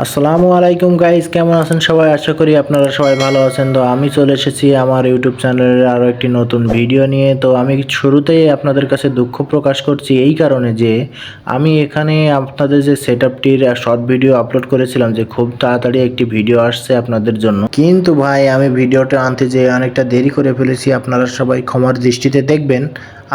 আসসালামু আলাইকুম গাইজ কেমন আছেন সবাই? আশা করি আপনারা সবাই ভালো আছেন। তো আমি চলে এসেছি আমার ইউটিউব চ্যানেলের আরও একটি নতুন ভিডিও নিয়ে। তো আমি শুরুতেই আপনাদের কাছে দুঃখ প্রকাশ করছি এই কারণে যে, আমি এখানে আপনাদের যে সেট আপটির শর্ট ভিডিও আপলোড করেছিলাম যে, খুব তাড়াতাড়ি একটি ভিডিও আসছে আপনাদের জন্য। কিন্তু ভাই, আমি ভিডিওটা আনতে যেয়ে অনেকটা দেরি করে ফেলেছি। আপনারা সবাই ক্ষমার দৃষ্টিতে দেখবেন।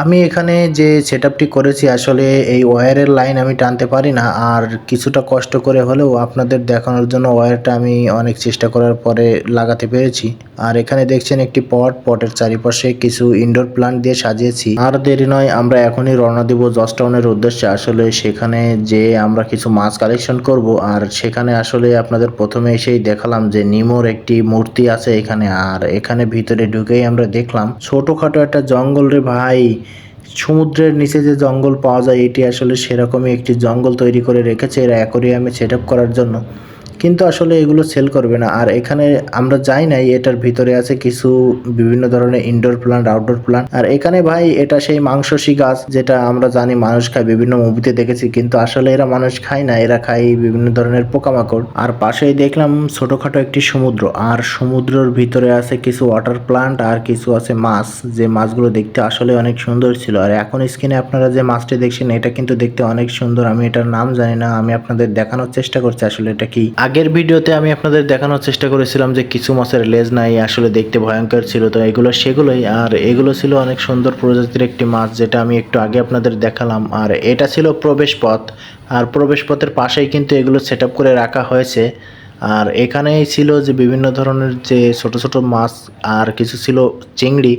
আমি এখানে যে সেট করেছি, আসলে এই ওয়্যারের লাইন আমি টানতে পারি না। আর কিছুটা কষ্ট করে হলেও আপনাদের দেখানোর জন্য ওয়্যারটা আমি অনেক চেষ্টা করার পরে লাগাতে পেরেছি। আর এখানে দেখছেন একটি পট। পটের চারিপাশে কিছু ইনডোর প্লান্ট দিয়ে সাজিয়েছি। আর দেরি নয়, আমরা এখনই রওনা দিব জস্টাউনের উদ্দেশ্যে। আসলে সেখানে যে আমরা কিছু মাছ কালেকশন করব, আর সেখানে আসলে আপনাদের প্রথমে এসেই দেখালাম যে নিমোর একটি মূর্তি আছে এখানে। আর এখানে ভিতরে ঢুকেই আমরা দেখলাম ছোটখাটো একটা জঙ্গল রে ভাই। সমুদ্রের নিচে যে জঙ্গল পাওয়া যায়, এটি আসলে সেরকমই একটি জঙ্গল তৈরি করে রেখেছে এরা অ্যাকোরিয়ামে সেট করার জন্য। কিন্তু আসলে এগুলো সেল করবে না। আর এখানে আমরা যাই নাই, এটার ভিতরে আছে কিছু বিভিন্ন ধরনের ইনডোর প্লান্ট আউটডোর প্লান্ট আর এখানে ভাই এটা সেই মাংসসী গাছ, যেটা আমরা জানি মানুষ খায়, বিভিন্ন মুভিতে দেখেছি। কিন্তু আসলে এরা মানুষ খায় না, এরা খায় বিভিন্ন ধরনের পোকামাকড়। আর পাশেই দেখলাম ছোটখাটো একটি সমুদ্র, আর সমুদ্রের ভিতরে আছে কিছু ওয়াটার প্লান্ট আর কিছু আছে মাছ। যে মাছগুলো দেখতে আসলে অনেক সুন্দর ছিল। আর এখন স্ক্রিনে আপনারা যে মাছটি দেখছেন, এটা কিন্তু দেখতে অনেক সুন্দর। আমি এটার নাম জানি না, আমি আপনাদের দেখানোর চেষ্টা করছি আসলে এটা কি। আগের ভিডিওতে আমি আপনাদের দেখানোর চেষ্টা করেছিলাম যে কিছু মাছের লেজ নাই, আসলে দেখতে ভয়ঙ্কর ছিল। তো এগুলো সেগুলোই, আর এগুলো ছিল অনেক সুন্দর প্রজাতির একটি মাছ যেটা আমি একটু আগে আপনাদের দেখালাম। আর এটা ছিল প্রবেশ পথ, আর প্রবেশ পথের পাশেই কিন্তু এগুলো সেট করে রাখা হয়েছে। আর এখানেই ছিল যে বিভিন্ন ধরনের যে ছোট ছোট মাছ, আর কিছু ছিল চিংড়ি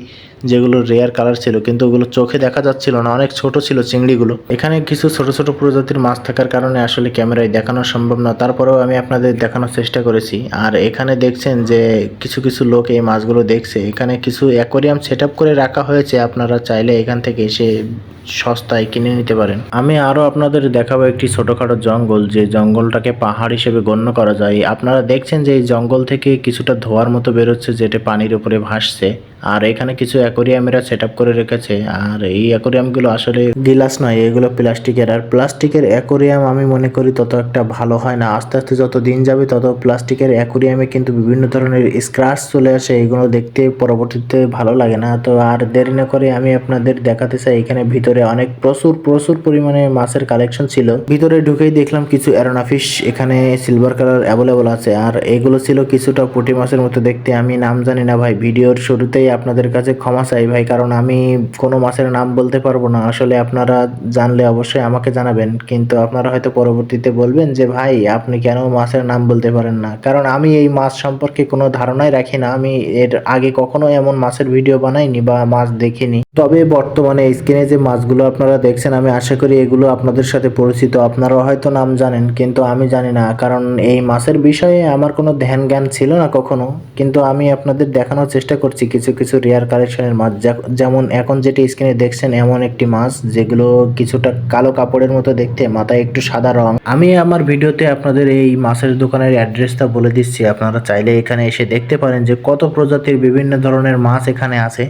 যেগুলো রেয়ার কালার ছিল, কিন্তু ওগুলো চোখে দেখা যাচ্ছিল না। অনেক ছোট ছিল চিংড়িগুলো। এখানে কিছু ছোট ছোট প্রজাতির মাছ থাকার কারণে আসলে ক্যামেরায় দেখানো সম্ভব না। তারপরেও আমি আপনাদের দেখানোর চেষ্টা করেছি। আর এখানে দেখছেন যে কিছু কিছু লোক এই মাছগুলো দেখছে। এখানে কিছু অ্যাকোরিয়াম সেট করে রাখা হয়েছে। আপনারা চাইলে এখান থেকে এসে সস্তায় কিনে নিতে পারেন। আমি আরও আপনাদের দেখাবো একটি ছোটোখাটো জঙ্গল, যে জঙ্গলটাকে পাহাড় হিসেবে গণ্য করা যায়। আপনারা দেখছেন যে এই জঙ্গল থেকে কিছুটা ধোয়ার মতো বেরোচ্ছে, যেটা পানির উপরে ভাসছে। আর এখানে কিছু অ্যাকোরিয়ামেরা সেট করে রেখেছে। আর এই অ্যাকোরিয়ামগুলো আসলে গিলাস নয়, এগুলো প্লাস্টিকের। আর প্লাস্টিকের অ্যাকোরিয়াম আমি মনে করি তত একটা ভালো হয় না। আস্তে আস্তে যত দিন যাবে তত প্লাস্টিকের অ্যাকোরিয়ামে কিন্তু বিভিন্ন ধরনের স্ক্রাচ চলে আসে। এগুলো দেখতে পরবর্তীতে ভালো লাগে না। তো আর দেরি না করে আমি আপনাদের দেখাতে চাই, এখানে ভিতরে অনেক প্রচুর প্রচুর পরিমাণে মাছের কালেকশন ছিল। ভিতরে ঢুকেই দেখলাম কিছু অ্যারোনা ফিশ, এখানে সিলভার কালার অ্যাভেলেবল আছে। আর এগুলো ছিল কিছুটা পুঁটি মাছের মতো দেখতে। আমি নাম জানি না ভাই, ভিডিওর শুরুতেই আপনাদের কাছে ক্ষমা চাই ভাই, কারণ আমি কোনো মাছের নাম বলতে পারব না। আসলে আপনারা জানলে অবশ্যই আমাকে জানাবেন, কিন্তু আপনারা হয়তো পরবর্তীতে বলবেন যে, ভাই, আপনি কেন মাছের নাম বলতে পারেন না? কারণ আমি এই মাছ সম্পর্কে কোনো ধারণাই রাখি না। আমি এর আগে কখনো এমন মাছের ভিডিও বানাইনি বা মাছ দেখিনি। তবে বর্তমানে স্ক্রিনে যে মাছগুলো আপনারা দেখছেন, আমি আশা করি এগুলো আপনাদের সাথে পরিচিত। আপনারাও হয়তো নাম জানেন, কিন্তু আমি জানি না, কারণ এই মাছের বিষয়ে আমার কোনো ধ্যান জ্ঞান ছিল না কখনো। কিন্তু আমি আপনাদের দেখানোর চেষ্টা করছি কিছু কিছু রেয়ার কালেকশনের মাছ। যেমন এখন যেটি স্ক্রিনে দেখছেন, এমন একটি মাছ, যেগুলো কিছুটা কালো কাপড়ের মতো দেখতে, মাথায় একটু সাদা রং। আমি আমার ভিডিওতে আপনাদের এই মাছের দোকানের অ্যাড্রেসটা বলে দিচ্ছি। আপনারা চাইলে এখানে এসে দেখতে পারেন যে কত প্রজাতির বিভিন্ন ধরনের মাছ এখানে আছে।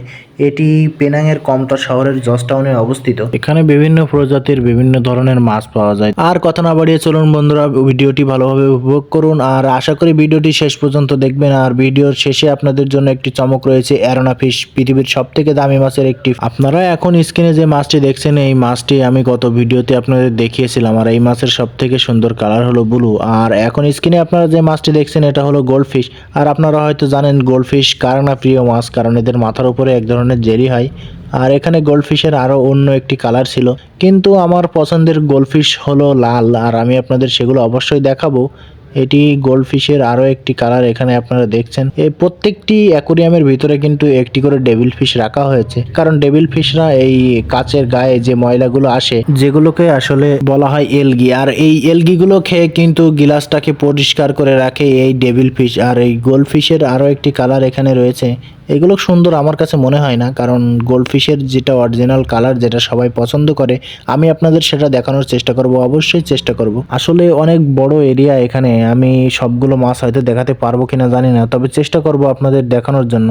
এটি পেনাংয়ের কমতা শহরের জর্জটাউনে অবস্থিত। এখানে বিভিন্ন প্রজাতির বিভিন্ন ধরনের মাছ পাওয়া যায়। আর কথা না বাড়িয়ে চলুন বন্ধুরা, ভিডিওটি ভালোভাবে উপভোগ করুন। আর আশা করি ভিডিওটি শেষ পর্যন্ত দেখবেন। আর ভিডিওর শেষে আপনাদের জন্য একটি চমক রয়েছে, অ্যারোনা ফিশ, পৃথিবীর সব থেকে দামি মাছের একটি আপনারা এখন স্ক্রিনে যে মাছটি দেখছেন, এই মাছটি আমি গত ভিডিওতে আপনাদের দেখিয়েছিলাম। আর এই মাছের সব থেকে সুন্দর কালার হলো ব্লু আর এখন স্ক্রিনে আপনারা যে মাছটি দেখছেন, এটা হলো গোল্ড ফিশ আর আপনারা হয়তো জানেন গোল্ড ফিশ কার প্রিয় মাছ? কারণ এদের মাথার উপরে এক ধরনের জেরি হয়। আর এখানে গোল্ডফিশের আরও অন্য একটি কালার ছিল। কিন্তু আমার পছন্দের গোল্ডফিশ হলো লাল, আর আমি আপনাদের সেগুলো অবশ্যই দেখাবো। এটি গোল্ডফিশের আরও একটি কালার এখানে আপনারা দেখছেন। এই প্রত্যেকটি অ্যাকোরিয়ামের ভিতরে কিন্তু একটি করে ডেভিল ফিশ রাখা হয়েছে। কারণ ডেভিল ফিশরা এই কাচের গায়ে যে ময়লাগুলো আসে, যেগুলোকে আসলে বলা হয় এলগি। আর এই এলগিগুলো খেয়ে কিন্তু গিলাসটাকে পরিষ্কার করে রাখে এই ডেভিল ফিশ আর এই গোল্ডফিশের আরও একটি কালার এখানে রয়েছে। এগুলো সুন্দর আমার কাছে মনে হয় না, কারণ গোল্ডফিশের যেটা অরিজিনাল কালার যেটা সবাই পছন্দ করে, আমি আপনাদের সেটা দেখানোর চেষ্টা করব, অবশ্যই চেষ্টা করব। আসলে অনেক বড় এরিয়া এখানে আমি সবগুলো মাছ হয়তো দেখাতে পারব কিনা জানি না, তবে চেষ্টা করব আপনাদের দেখানোর জন্য।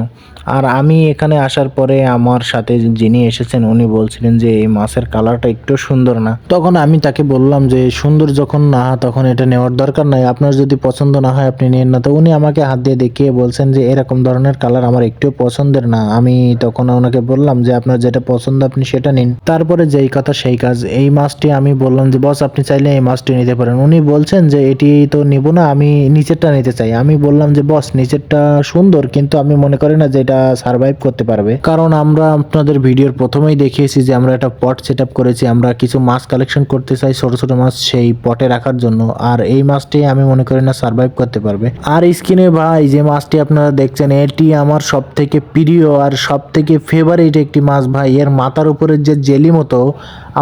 আর আমি এখানে আসার পরে আমার সাথে যিনি এসেছেন, উনি বলছিলেন যে এই মাছের কালারটা একটু সুন্দর না। তখন আমি তাকে বললাম যে, সুন্দর যখন না, তখন এটা নেওয়ার দরকার নাই, আপনার যদি পছন্দ না হয় আপনি নিন না। তো উনি আমাকে হাত দিয়ে দেখিয়ে বলছেন যে, এরকম ধরনের কালার আমার একটু পছন্দের না। আমি তখন ওনাকে বললাম যে, আপনার যেটা পছন্দ আপনি সেটা নিন। তারপরে যেই কথা সেই কাজ। এই মাছটি আমি বললাম যে, বস, আপনি চাইলে এই মাছটি নিতে পারেন। উনি বলছেন যে, এটি তো নিব না, আমি নিচেরটা নিতে চাই। আমি বললাম যে, বস নিচেরটা সুন্দর, কিন্তু আমি মনে করি না যে, এটা সার্ভাইভ করতে পারবে। কারণ আমরা আপনাদের ভিডিওর প্রথমেই দেখিয়েছি যে, আমরা একটা পট সেট আপ করেছি। আমরা কিছু মাছ কালেকশন করতে চাই ছোট ছোট মাছ সেই পটে রাখার জন্য। আর এই মাছটি আমি মনে করি না সার্ভাইভ করতে পারবে। আর স্কিনে ভাই, যে মাছটি আপনারা দেখছেন, এটি আমার সব থেকে প্রিয় আর সব থেকে ফেভারিট একটি মাছ ভাই, এর মাথার উপরে যে জেলি মতো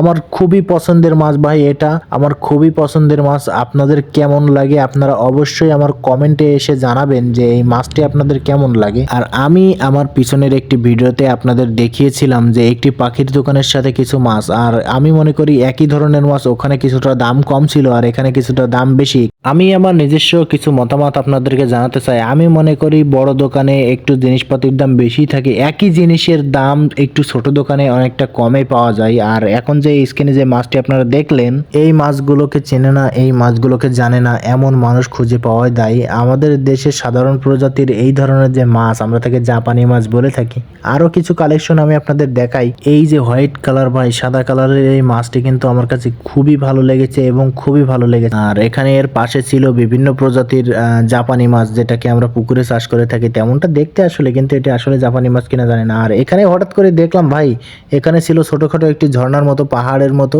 আমার খুবই পছন্দের মাছ ভাই এটা। আমার খুবই পছন্দের মাছ। আপনাদের কেমন লাগে আপনারা অবশ্যই আমার কমেন্টে এসে জানাবেন যে এই মাছটি আপনাদের কেমন লাগে। আর আমি আমার পিছনের একটি ভিডিওতে আপনাদের দেখিয়েছিলাম যে একটি পাখির দোকানের সাথে কিছু মাছ। আর আমি মনে করি একই ধরনের মাছ, ওখানে কিছুটা দাম কম ছিল আর এখানে কিছুটা দাম বেশি। আমি আমার নিজস্ব কিছু মতামত আপনাদেরকে জানাতে চাই। আমি মনে করি বড় দোকানে একটু জিনিসপাতির দাম বেশি থাকে। একই জিনিসের দাম একটু ছোট দোকানে অনেকটা কমে পাওয়া যায়। আর এখন স্ক্রিনে যে মাছটি আপনারা দেখলেন, এই মাছগুলোকে চেনে না, এই মাছগুলোকে জানে না, এমন মানুষ খুঁজে পাওয়া যায় আমাদের দেশে সাধারণ প্রজাতির এই ধরনের যে মাছ, আমরা তাকে জাপানি মাছ বলে থাকি। আরও কিছু কালেকশন আমি আপনাদের দেখাই। এই যে হোয়াইট কালার ভাই সাদা কালারের এই মাছটি কিন্তু আমার কাছে খুবই ভালো লেগেছে এবং খুবই ভালো লেগেছে। আর এখানে এর পাশে ছিল বিভিন্ন প্রজাতির জাপানি মাছ, যেটাকে আমরা পুকুরে চাষ করে থাকি। তেমনটা দেখতে আসলে, কিন্তু এটা আসলে জাপানি মাছ কিনা জানে না। আর এখানে হঠাৎ করে দেখলাম, ভাই, এখানে ছিল ছোটখাটো একটি ঝর্ণার মতো পাহাড়ের মতো।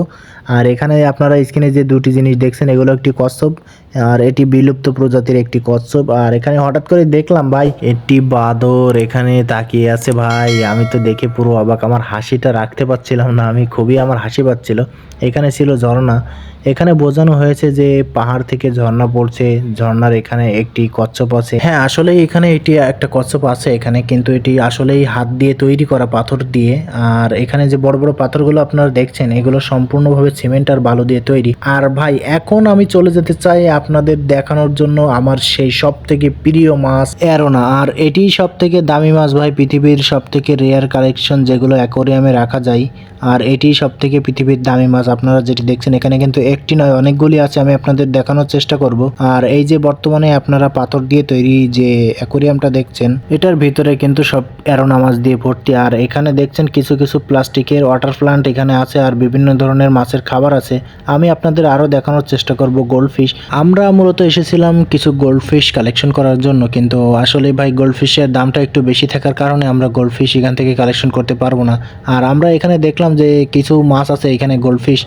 আর এখানে আপনারা স্ক্রিনে যে দুটি জিনিস দেখছেন এগুলো একটি কচ্ছপ। আর এটি বিলুপ্ত প্রজাতির একটি কচ্ছপ। আর এখানে হঠাৎ করে দেখলাম, ভাই, একটি বাদর এখানে তাকিয়ে আছে, ভাই। আমি তো দেখে পুরো অবাক। আমার হাসিটা রাখতে পারছিলাম না। আমি খুবই আমার হাসি পাচ্ছিল। এখানে ছিল ঝর্ণা। এখানে বোঝানো হয়েছে যে পাহাড় থেকে ঝর্ণা পড়ছে। ঝর্ণার এখানে একটি কচ্ছপ আছে। হ্যাঁ আসলে এখানে এটি একটা কচ্ছপ আছে। এখানে কিন্তু এটি আসলেই হাত দিয়ে তৈরি করা পাথর দিয়ে। আর এখানে যে বড় বড় পাথরগুলো আপনারা দেখছেন, এগুলো সম্পূর্ণভাবে সিমেন্ট আর বালু দিয়ে তৈরি। আর ভাই, এখন আমি চলে যেতে চাই আপনাদের দেখানোর জন্য আমার সেই সব থেকে প্রিয় মাছ অ্যারোনা। আর এটি সব থেকে দামি মাছ ভাই, পৃথিবীর সব থেকে রেয়ার কালেকশন যেগুলো অ্যাকোরিয়ামে রাখা যায়। আর এটি সব থেকে পৃথিবীর দামি মাছ। আপনারা যেটি দেখছেন এখানে কিন্তু একটি নয়, অনেকগুলি আছে, আমি আপনাদের দেখানোর চেষ্টা করব। আর এই যে বর্তমানে আপনারা পাথর দিয়ে তৈরি যে অ্যাকোরিয়ামটা দেখছেন, এটার ভিতরে কিন্তু সব অ্যারোনা মাছ দিয়ে ভর্তি। আর এখানে দেখছেন কিছু কিছু প্লাস্টিকের ওয়াটার প্লান্ট এখানে আছে আর বিভিন্ন ধরনের মাছের খাবার আছে। আমি আপনাদের আরও দেখানোর চেষ্টা করব গোল্ডফিশ। আমরা মূলত এসেছিলাম কিছু গোল্ডফিশ কালেকশন করার জন্য, কিন্তু আসলে ভাই গোল্ডফিশের দামটা একটু বেশি থাকার কারণে আমরা গোল্ডফিশ এখান থেকে কালেকশন করতে পারব না। আর আমরা এখানে দেখলাম যে কিছু মাছ আছে এখানে গোল্ডফিশ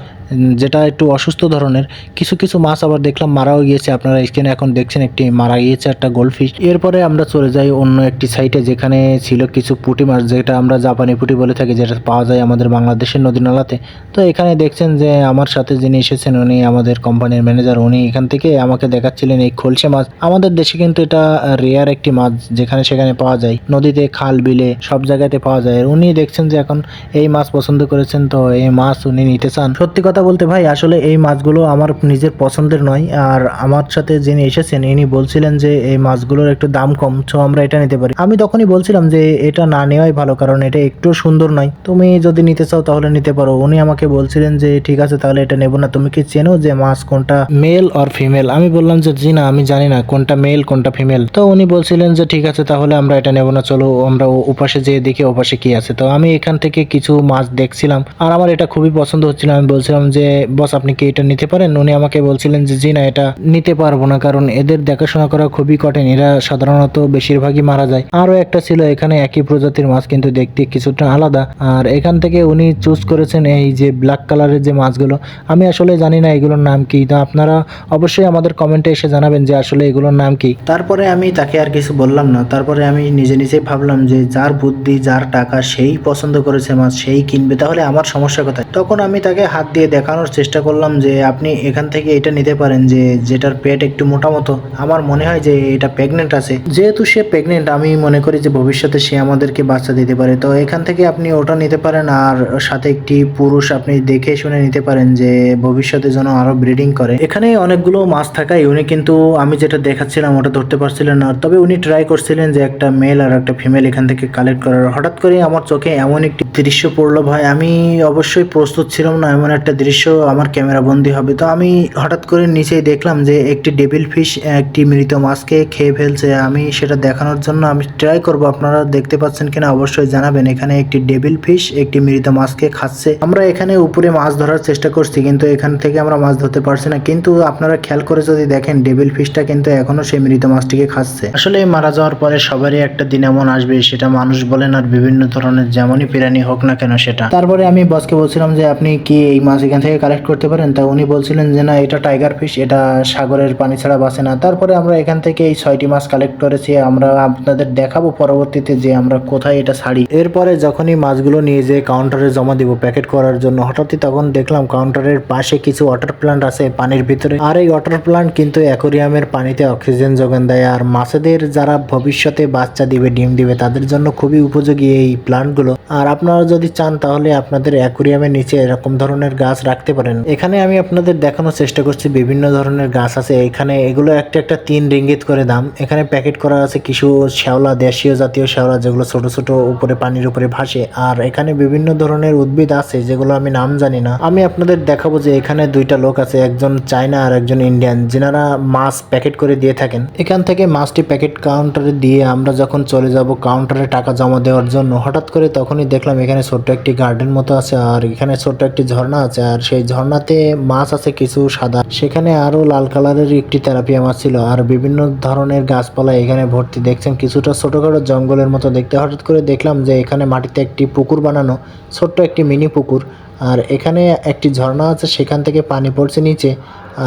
যেটা একটু অসুস্থ ধরনের, কিছু কিছু মাছ আবার দেখলাম মারাও গিয়েছে। আপনারা স্ক্রিনে এখন দেখছেন একটি মারা গিয়েছে একটা গোল্ডফিশ এরপরে আমরা চলে যাই অন্য একটি সাইটে, যেখানে ছিল কিছু পুঁটি মাছ, যেটা আমরা জাপানি পুঁটি বলে থাকি, যেটা পাওয়া যায় আমাদের বাংলাদেশের নদী নালাতে। তো এখানে দেখছেন যে আমার সাথে যিনি এসেছেন, উনি আমাদের কোম্পানির ম্যানেজার, উনি এখান থেকে আমাকে দেখাচ্ছিলেন এই খলসে মাছ। আমাদের দেশে কিন্তু এটা রেয়ার একটি মাছ, যেখানে সেখানে পাওয়া যায়। নদীতে খাল, বিলে, সব জায়গাতে পাওয়া যায়। উনি দেখছেন যে এখন এই মাছ পছন্দ করেছেন, তো এই মাছ উনি নিতে চান। সত্যি কথা বলতে, ভাই, আসলে এই মাছগুলো আমার নিজের পছন্দের নয়। আর আমার সাথে যিনি এসেছেন, ইনি বলছিলেন যে, এই মাছগুলোর একটু দাম কম, তো আমরা এটা নিতে পারি। আমি তখনই বলছিলাম যে, এটা না নেওয়াই ভালো, কারণ এটা একটু সুন্দর নয়। তুমি যদি নিতে চাও তাহলে নিতে পারো। উনি আমাকে বলছিলেন যে, ঠিক আছে, তাহলে এটা নেব না। তুমি কি চেনো যে, মাছ কোনটা মেল অর ফিমেল? আমি বললাম যে, জি না, আমি জানি না কোনটা মেল, কোনটা ফিমেল। তো উনি বলছিলেন যে, ঠিক আছে, তাহলে আমরা এটা নেব না, চলো আমরা ওপাশে যেয়ে দেখি ওপাশে কি আছে? তো আমি এখান থেকে কিছু মাছ দেখছিলাম, আর আমার এটা খুবই পছন্দ হচ্ছিল। আমি বলছিলাম যে, বস, আপনি কি এটা নিতে পারেন? উনি আমাকে বলছিলেন যে, জি না, এটা নিতে পারব না, কারণ এদের দেখাশোনা করা খুবই কঠিন। এরা সাধারণত বেশিরভাগই মারা যায়। আরও একটা ছিল, এখানে একই প্রজাতির মাছ, কিন্তু দেখতে কিছুটা আলাদা। আর এখান থেকে উনি চুজ করেছেন এই যে ব্ল্যাক কালারের যে মাছগুলো। আমি আসলে জানি না এগুলোর নাম কি। তো আপনারা অবশ্যই আমাদের কমেন্টে এসে জানাবেন যে, আসলে এগুলোর নাম কি। তারপরে আমি তাকে আর কিছু বললাম না। তারপরে আমি নিজে নিজেই ভাবলাম যে, যার বুদ্ধি, যার টাকা, সেই পছন্দ করেছে মাছ, সেই কিনবে। তাহলে আমার সমস্যা কোথায়? তখন আমি তাকে হাত দিয়ে দেখানোর চেষ্টা করলাম যে আপনি এখান থেকে এটা নিতে পারেন যে যেটার পেট একটু মোটা মতো। আমার মনে হয় যে এটা প্রেগনেন্ট আছে। যেহেতু সে প্রেগনেন্ট আমি মনে করি যে ভবিষ্যতে সে আমাদেরকে বাচ্চা দিতে পারে। তো এখান থেকে আপনি ওটা নিতে পারেন আর সাথে একটি পুরুষ আপনি দেখে শুনে নিতে পারেন যে ভবিষ্যতে যেন আরও ব্রিডিং করে। এখানে অনেকগুলো মাছ থাকায় উনি কিন্তু আমি যেটা দেখাচ্ছিলাম ওটা ধরতে পারছিলেন না। তবে উনি ট্রাই করছিলেন যে একটা মেল আর একটা ফিমেল এখান থেকে কালেক্ট করার। হঠাৎ করে আমার চোখে এমন একটি দৃশ্য পড়ল, ভাই। আমি অবশ্যই প্রস্তুত ছিলাম না, এমন একটা দৃশ্য আমার ক্যামেরা বন্দি হবে। তো আমি হঠাৎ করে নিচেই দেখলাম যে একটি ডেবিল ফিশ, একটি মৃত মাছকে খেয়ে ফেলছে। আমি সেটা দেখানোর জন্য আমি ট্রাই করব। আপনারা দেখতে পাচ্ছেন কিনা অবশ্যই জানাবেন। এখানে একটি ডেবিল ফিশ, একটি মৃত মাছকে খাচ্ছে। আমরা এখানে উপরে মাছ ধরার চেষ্টা করছি, কিন্তু এখান থেকে আমরা মাছ ধরতে পারছি না। কিন্তু আপনারা খেয়াল করে যদি দেখেন ডেবিল ফিশটা কিন্তু এখনও সেই মৃত মাছটিকে খাচ্ছে। আসলে মারা যাওয়ার পরে সবারই একটা দিন এমন আসবে, সেটা মানুষ বলেন আর বিভিন্ন ধরনের, যেমনই প্রাণী হোক না কেন সেটা। তারপরে আমি বসকে বলছিলাম যে, আপনি কি এই মাছ এখান থেকে কালেক্ট করতে পারেন। তা উনি বলছিলেন যে, না, এটা টাইগার ফিশ এটা সাগরের পানি ছাড়া বাঁচে না। তারপরে আমরা এখান থেকে এই ছয়টি মাছ কালেক্ট করেছি। আমরা আপনাদের দেখাবো পরবর্তীতে যে আমরা কোথায় এটা ছাড়ি। এরপরে যখনই মাছগুলো নিয়ে যে কাউন্টারে জমা দিব প্যাকেট করার জন্য, হঠাৎই তখন দেখলাম কাউন্টারের পাশে কিছু ওয়াটার প্লান্ট আছে পানির ভিতরে। আর এই ওয়াটার প্লান্ট কিন্তু অ্যাকোরিয়ামের পানিতে অক্সিজেন যোগান দেয়। আর মাছেদের যারা ভবিষ্যতে বাচ্চা দিবে, ডিম দিবে, তাদের জন্য খুবই উপযোগী এই প্লান্টগুলো আর আপনারা যদি চান, তাহলে আপনাদের অ্যাকোরিয়ামের নিচে এরকম ধরনের গাছ রাখতে পারেন। এখানে আমি আপনাদের দেখানোর চেষ্টা করছি বিভিন্ন ধরনের গাছ আছে। এখানে এগুলো একটা একটা তিন রিঙ্গিত করে দাম। এখানে প্যাকেট করা আছে কিছু শ্যাওলা, দেশীয় জাতীয় শ্যাওলা, যেগুলো ছোট ছোট উপরে পানির উপরে ভাসে। আর এখানে বিভিন্ন ধরনের উদ্ভিদ আছে, যেগুলো আমি নাম জানি না। আমি আপনাদের দেখাবো যে এখানে দুইটা লোক আছে, একজন চায়না আর একজন ইন্ডিয়ান। যেনারা মাছ প্যাকেট করে দিয়ে থাকেন। এখান থেকে মাছটি প্যাকেট কাউন্টারে দিয়ে আমরা যখন চলে যাব কাউন্টারে টাকা জমা দেওয়ার জন্য, হঠাৎ করে তখনই দেখলাম এখানে ছোট্ট একটি গার্ডেন মতো আছে, আর এখানে ছোট্ট একটি ঝর্ণা আছে। আর সেই ঝর্ণাতে মাছ আছে কিছু সাদা। সেখানে আরও লাল কালারের একটি তেলাপিয়া মাছ ছিল আর বিভিন্ন ধরনের গাছপালা এখানে ভর্তি। দেখছেন কিছুটা ছোটখাটো জঙ্গলের মতো দেখতে। হঠাৎ করে দেখলাম যে এখানে মাটিতে একটি পুকুর বানানো, ছোট্ট একটি মিনি পুকুর। আর এখানে একটি ঝর্ণা আছে, সেখান থেকে পানি পড়ছে নিচে।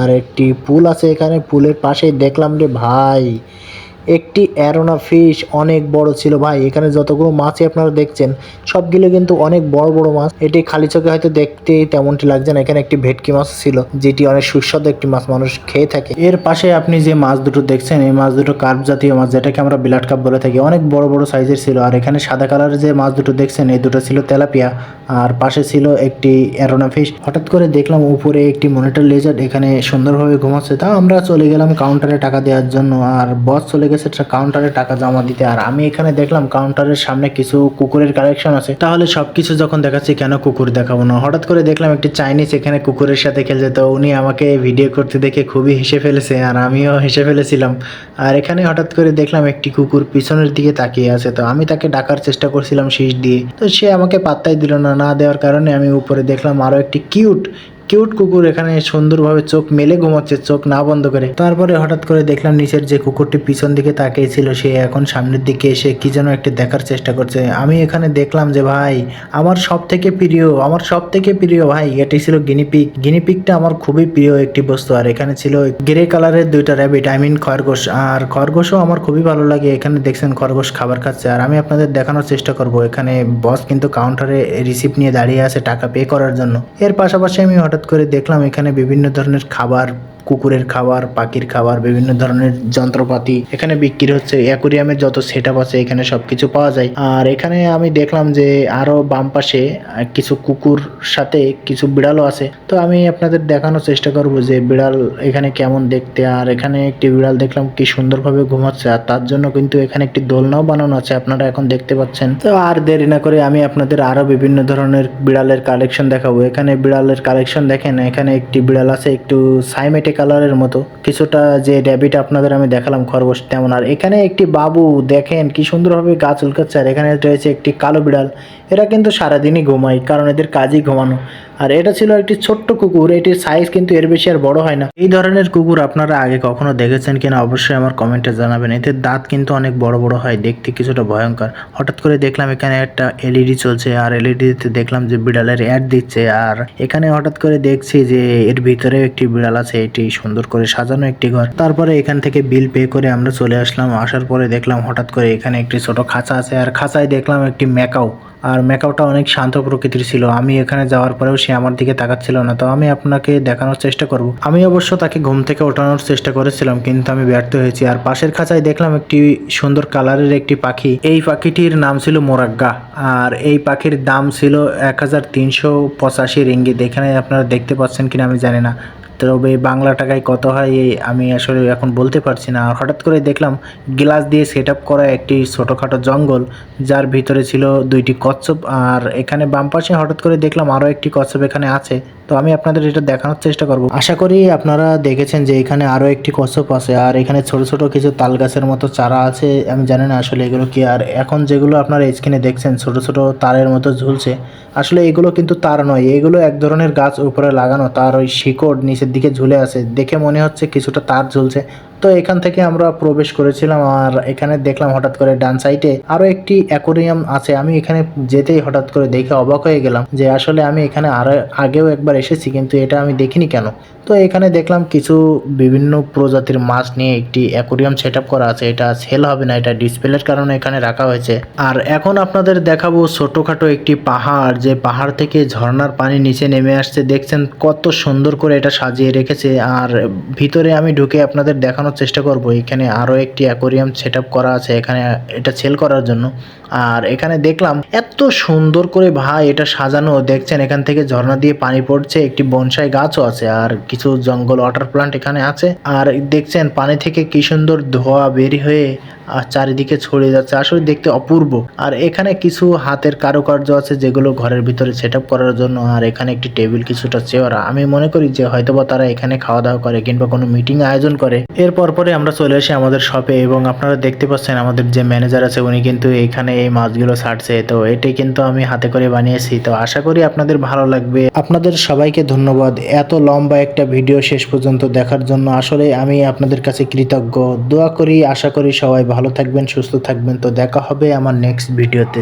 আর একটি পুল আছে এখানে। পুলের পাশেই দেখলাম রে ভাই একটি অ্যারোনা ফিশ অনেক বড় ছিল ভাই। এখানে যতগুলো মাছই আপনারা দেখছেন, সবগুলো কিন্তু অনেক বড় বড় মাছ। এটি খালি চোখে হয়তো দেখতে তেমনটি লাগছে না। এখানে একটি ভেটকি মাছ ছিল, যেটি অনেক সুস্বাদু একটি মাছ, মানুষ খেয়ে থাকে। এর পাশে আপনি যে মাছ দুটো দেখছেন, এই মাছ দুটো কার্প জাতীয় মাছ, যেটাকে আমরা বিলাট কাপ বলে থাকি, অনেক বড় বড় সাইজের ছিল। আর এখানে সাদা কালারের যে মাছ দুটো দেখছেন, এই দুটো ছিল তেলাপিয়া। আর পাশে ছিল একটি অ্যারোনা ফিশ। হঠাৎ করে দেখলাম উপরে একটি মনিটর লেজার, এখানে সুন্দরভাবে ঘুমাচ্ছে। তা আমরা চলে গেলাম কাউন্টারে টাকা দেওয়ার জন্য, আর বস চলে গেছে কাউন্টারে টাকা জমা দিতে। আর আমি এখানে দেখলাম কাউন্টারের সামনে কিছু কুকুরের কালেকশন আছে। তাহলে সবকিছু যখন দেখাচ্ছি, কেন কুকুর দেখাবো না? হঠাৎ করে দেখলাম একটি চাইনিজ এখানে কুকুরের সাথে খেলছে, তো উনি আমাকে ভিডিও করতে দেখে খুবই হেসে ফেলেছে, আর আমিও হেসে ফেলেছিলাম। আর এখানে হঠাৎ করে দেখলাম একটি কুকুর পিছনের দিকে তাকিয়ে আছে, তো আমি তাকে ডাকার চেষ্টা করছিলাম শীষ দিয়ে। তো সে আমাকে পাত্তাই দিল না না দেওয়ার কারণে আমি উপরে দেখলাম আরও একটি কিউট কিউট কুকুর এখানে সুন্দরভাবে চোখ মেলে ঘুমাচ্ছে, চোখ না বন্ধ করে। তারপরে হঠাৎ করে দেখলাম নিচের যে কুকুরটি পিছন দিকে তাকিয়েছিল সে এখন সামনের দিকে এসে কি যেন একটি দেখার চেষ্টা করছে। আমি এখানে দেখলাম যে, ভাই, আমার সব থেকে প্রিয়, আমার সব থেকে প্রিয়, ভাই, এটি ছিল গিনিপিক গিনিপিকটা আমার খুবই প্রিয় একটি বস্তু, আর এখানে ছিল গ্রে কালারের দুইটা র্যাবিট, আই মিন খরগোশ। আর খরগোশও আমার খুবই ভালো লাগে। এখানে দেখছেন খরগোশ খাবার খাচ্ছে। আর আমি আপনাদের দেখানোর চেষ্টা করব। এখানে বস কিন্তু কাউন্টারে রিসিপ্ট নিয়ে দাঁড়িয়ে আছে টাকা পে করার জন্য। এর পাশাপাশি আমি হঠাৎ করে দেখলাম এখানে বিভিন্ন ধরনের খাবার কুকুরের খাবার, পাখির খাবার, বিভিন্ন ধরনের যন্ত্রপাতি। এখানে বিক্রি হচ্ছে অ্যাকুরিয়ামের যত সেট আছে, এখানে সবকিছু পাওয়া যায়। আর এখানে আমি দেখলাম যে আরও বাম পাশে কিছু কুকুর সাথে কিছু বিড়ালও আছে। তো আমি আপনাদের দেখানোর চেষ্টা করব যে বিড়াল এখানে কেমন দেখতে। আর এখানে একটি বিড়াল দেখলাম কি সুন্দরভাবে ঘুমাচ্ছে। আর তার জন্য কিন্তু এখানে একটি দোলনাও বানানো আছে, আপনারা এখন দেখতে পাচ্ছেন। তো আর দেরি না করে আমি আপনাদের আরও বিভিন্ন ধরনের বিড়ালের কালেকশন দেখাবো। এখানে বিড়ালের কালেকশন দেখেন, এখানে একটি বিড়াল আছে, একটু সাইমেটে কালারের মতো। কিছুটা যে ড্যাবিটা আপনাদের আমি দেখালাম খরগোশ তেমন। আর এখানে একটি বাবু দেখেন কি সুন্দরভাবে গাছ উলকাচ্ছে আর এখানে রয়েছে একটি কালো বিড়াল। এরা কিন্তু সারাদিনই ঘুমায়, কারণ এদের কাজই ঘুমানো। আর এটা ছিল একটি ছোট্ট কুকুর, এটির সাইজ কিন্তু এর বেশি আর বড় হয় না। এই ধরনের কুকুর আপনারা আগে কখনো দেখেছেন কিনা অবশ্যই আমার কমেন্টে জানাবেন। এদের দাঁত কিন্তু অনেক বড় বড় হয়, দেখতে কিছুটা ভয়ঙ্কর। হঠাৎ করে দেখলাম এখানে একটা এলইডি চলছে, আর এলইডিতে দেখলাম যে বিড়ালের অ্যাড দিচ্ছে। আর এখানে হঠাৎ করে দেখছি যে এর ভিতরে একটি বিড়াল আছে, এটি সুন্দর করে সাজানো একটি ঘর। তারপরে এখান থেকে বিল পে করে আমরা চলে আসলাম। আসার পরে দেখলাম হঠাৎ করে এখানে একটি ছোট খাঁচা আছে, আর খাঁচায় দেখলাম একটি ম্যাকাও। আর ম্যাকাওটা অনেক শান্ত প্রকৃতির ছিল। আমি এখানে যাওয়ার পরেও সে আমার দিকে তাকাচ্ছিল না। তো আমি আপনাকে দেখানোর চেষ্টা করব। আমি অবশ্য তাকে ঘুম থেকে ওঠানোর চেষ্টা করেছিলাম, কিন্তু আমি ব্যর্থ হয়েছি। আর পাশের খাঁচায় দেখলাম একটি সুন্দর কালারের একটি পাখি। এই পাখিটির নাম ছিল মোরাগ্গা। আর এই পাখির দাম ছিল এক হাজার তিনশো পঁচাশি রিঙ্গিত এখানে আপনারা দেখতে পাচ্ছেন কিনা আমি জানি না। তবে বাংলা টাকায় কত হয় আমি আসলে এখন বলতে পারছি না। আর হঠাৎ করে দেখলাম গ্লাস দিয়ে সেট আপ করা একটি ছোটোখাটো জঙ্গল, যার ভিতরে ছিল দুইটি কচ্ছপ আর এখানে বাম পাশে হঠাৎ করে দেখলাম আরও একটি কচ্ছপ এখানে আছে। তো আমি আপনাদের এটা দেখানোর চেষ্টা করব। আশা করি আপনারা দেখেছেন যে এখানে আরও একটি কচ্ছপ আছে আর এখানে ছোট ছোট কিছু তাল গাছের মতো চারা আছে। আমি জানি না আসলে এগুলো কি। আর এখন যেগুলো আপনারা স্ক্রিনে দেখছেন ছোট ছোট তারের মতো ঝুলছে। আসলে এগুলো কিন্তু তার নয়, এগুলো এক ধরনের গাছ উপরে লাগানো। তার ওই শিকড় নিচের দিকে ঝুলে আছে। দেখে মনে হচ্ছে কিছুটা তার ঝুলছে। তো এখান থেকে আমরা প্রবেশ করেছিলাম আর এখানে দেখলাম হঠাৎ করে ডান সাইডে আরও একটি অ্যাকোরিয়াম আছে। আমি এখানে যেতেই হঠাৎ করে দেখে অবাক হয়ে গেলাম যে আসলে আমি এখানে আরও আগেও একবার এসেছি, কিন্তু এটা আমি দেখিনি কেন? তো এখানে দেখলাম কিছু বিভিন্ন প্রজাতির মাছ নিয়ে একটি অ্যাকোরিয়াম সেট করা আছে। এটা সেল হবে না, এটা ডিসপ্লের কারণে এখানে রাখা হয়েছে। আর এখন আপনাদের দেখাবো ছোটোখাটো একটি পাহাড়, যে পাহাড় থেকে ঝর্ণার পানি নিচে নেমে আসছে। দেখছেন কত সুন্দর করে এটা সাজিয়ে রেখেছে। আর ভিতরে আমি ঢুকে আপনাদের দেখানোর চেষ্টা করব। এখানে আরও একটি অ্যাকোরিয়াম সেট করা আছে এখানে, এটা সেল করার জন্য। আর এখানে দেখলাম এত সুন্দর করে ভাই এটা সাজানো। দেখছেন, এখান থেকে ঝর্ণা দিয়ে পানি পড়ছে, একটি বনসাই গাছও আছে, আর কিছু জঙ্গল ওয়াটার প্লান্ট এখানে আছে। আর দেখছেন, পানি থেকে কি সুন্দর ধোয়া বেরি হয়ে চারিদিকে ছড়িয়ে যাচ্ছে। আসলে দেখতে অপূর্ব। আর এখানে কিছু হাতের কারুকার্য আছে যেগুলো ঘরের ভিতরে সেট করার জন্য। আর এখানে একটি টেবিল, কিছুটা চেয়ার। আমি মনে করি যে হয়তোবা তারা এখানে খাওয়া দাওয়া করে কিংবা কোনো মিটিং আয়োজন করে। এরপর পরে আমরা চলে আসি আমাদের শপে এবং আপনারা দেখতে পাচ্ছেন আমাদের যে ম্যানেজার আছে, উনি কিন্তু এখানে এই মাছগুলো ছাড়ছে। তো এটাই কিন্তু আমি হাতে করে বানিয়েছি। তো আশা করি আপনাদের ভালো লাগবে। আপনাদের সবাইকে ধন্যবাদ। এত লম্বা একটা ভিডিও শেষ পর্যন্ত দেখার জন্য। আসলে আমি আপনাদের কাছে কৃতজ্ঞ। দোয়া করি, আশা করি সবাই ভালো থাকবেন সুস্থ থাকবেন। তো দেখা হবে আমার নেক্সট ভিডিওতে